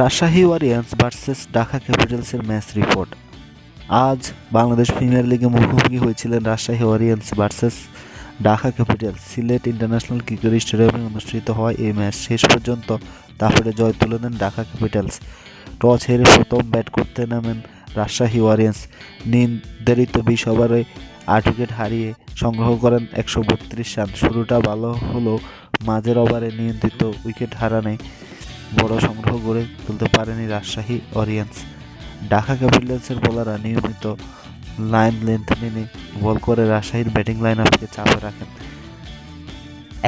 Rajshahi warriors versus Dhaka ক্যাপিটালসের match report. আজ Bangladesh premier লিগে মুখোমুখি হয়েছিলেন Rajshahi warriors versus Dhaka capital Sylhet international cricket স্টেডিয়ামে অনুষ্ঠিত হয় এই ম্যাচ। শেষ পর্যন্ত তারপরে জয় তুলে নেন ঢাকা ক্যাপিটালস। টস হেরে প্রথম ব্যাট করতে নামেন রাজশাহী ওয়ারিয়ান্স নির্ধারিত বিশ ওভারে আট উইকেট হারিয়ে সংগ্রহ করেন একশো বত্রিশ রান। শুরুটা ভালো হলেও মাঝের ওভারে নিয়ন্ত্রিত উইকেট হারানে বড় সংগ্রহ গড়ে তুলতে পারেনি রাজশাহী অরিয়েন্স ঢাকা ক্যাপিটালসের বোলাররা নিয়মিত লাইন লেন্থ মেনে বল করে রাজশাহীর ব্যাটিং লাইন আপকে চাপে রাখেন।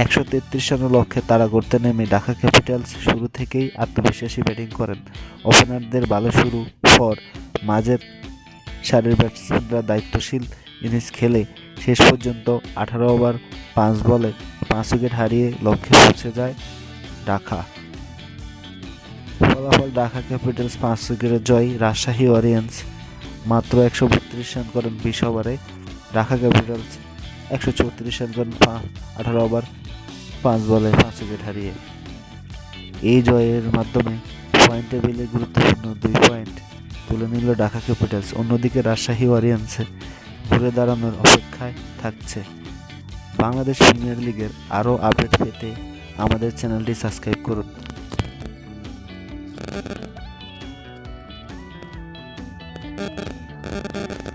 একশো তেত্রিশ রানের লক্ষ্যে তারা করতে নেমে ঢাকা ক্যাপিটালস শুরু থেকেই আত্মবিশ্বাসী ব্যাটিং করেন। ওপেনারদের ভালো শুরু পর মাঝের সারির ব্যাটসম্যানরা দায়িত্বশীল ইনিংস খেলে শেষ পর্যন্ত আঠারো ওভার পাঁচ বলে পাঁচ উইকেট হারিয়ে লক্ষ্যে পৌঁছে যায় ঢাকা। ফলাফল ঢাকা ক্যাপিটালস পাঁচ উইকেটের জয়, রাজশাহী ওয়ারিয়েন্স মাত্র একশো বত্রিশ রান করেন বিশ ওভারে। ঢাকা ক্যাপিটালস একশো চৌত্রিশ রান করেন পা- আঠারো ওভার, পাঁচ বলে পাঁচ উইকেট হারিয়ে। এই জয়ের মাধ্যমে পয়েন্ট টেবিলে গুরুত্বপূর্ণ দুই পয়েন্ট তুলে নিল ঢাকা ক্যাপিটালস। অন্যদিকে রাজশাহী ওয়ারিয়েন্সে ঘুরে দাঁড়ানোর অপেক্ষায় থাকছে। বাংলাদেশ প্রিমিয়ার লিগের আরও আপডেট পেতে আমাদের চ্যানেলটি সাবস্ক্রাইব করুন। Thank you.